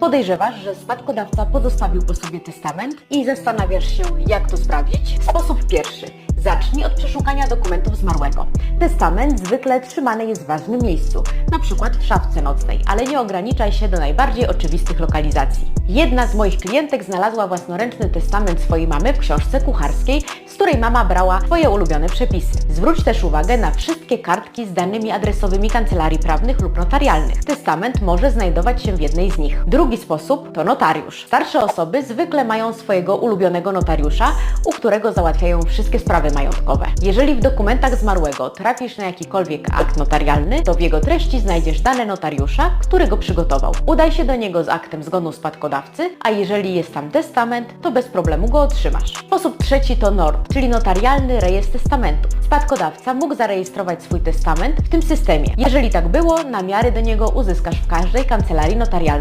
Podejrzewasz, że spadkodawca pozostawił po sobie testament i zastanawiasz się, jak to sprawdzić? Sposób pierwszy. Zacznij od przeszukania dokumentów zmarłego. Testament zwykle trzymany jest w ważnym miejscu, na przykład w szafce nocnej, ale nie ograniczaj się do najbardziej oczywistych lokalizacji. Jedna z moich klientek znalazła własnoręczny testament swojej mamy w książce kucharskiej, której mama brała swoje ulubione przepisy. Zwróć też uwagę na wszystkie kartki z danymi adresowymi kancelarii prawnych lub notarialnych. Testament może znajdować się w jednej z nich. Drugi sposób to notariusz. Starsze osoby zwykle mają swojego ulubionego notariusza, u którego załatwiają wszystkie sprawy majątkowe. Jeżeli w dokumentach zmarłego trafisz na jakikolwiek akt notarialny, to w jego treści znajdziesz dane notariusza, który go przygotował. Udaj się do niego z aktem zgonu spadkodawcy, a jeżeli jest tam testament, to bez problemu go otrzymasz. Sposób trzeci to NORD, czyli notarialny rejestr testamentów. Spadkodawca mógł zarejestrować swój testament w tym systemie. Jeżeli tak było, namiary do niego uzyskasz w każdej kancelarii notarialnej.